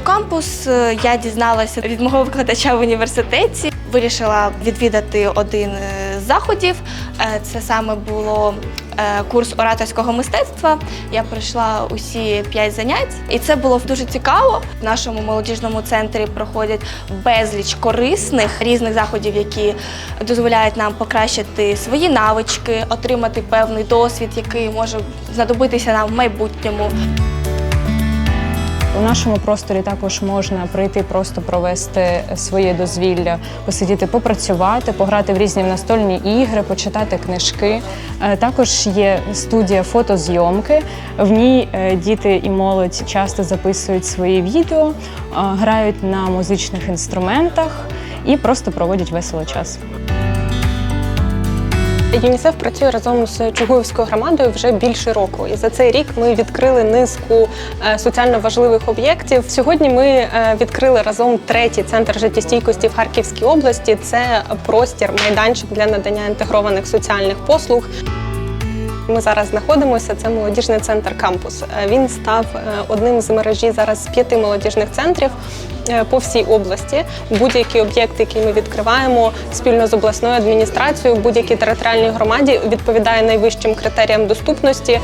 кампус е, я дізналася від мого викладача в університеті. Вирішила відвідати один е, з заходів. Е, Це саме було курс ораторського мистецтва. Я пройшла усі п'ять занять, і це було дуже цікаво. В нашому молодіжному центрі проходять безліч корисних різних заходів, які дозволяють нам покращити свої навички, отримати певний досвід, який може знадобитися нам в майбутньому. У нашому просторі також можна прийти, просто провести своє дозвілля, посидіти, попрацювати, пограти в різні настольні ігри, почитати книжки. Е, Також є студія фотозйомки. В ній е, діти і молодь часто записують свої відео, е, грають на музичних інструментах і просто проводять весело час. ЮНІСЕФ працює разом з Чугуївською громадою вже більше року. І за цей рік ми відкрили низку е, соціально важливих об'єктів. Сьогодні ми е, відкрили разом третій центр життєстійкості в Харківській області. Це простір, майданчик для надання інтегрованих соціальних послуг. Ми зараз знаходимося. Це молодіжний центр кампус. Е, Він став е, одним з мережі зараз п'яти молодіжних центрів е, по всій області. Будь-які об'єкти, які ми відкриваємо спільно з обласною адміністрацією, будь-якій територіальній громаді відповідає найвищим критеріям доступності.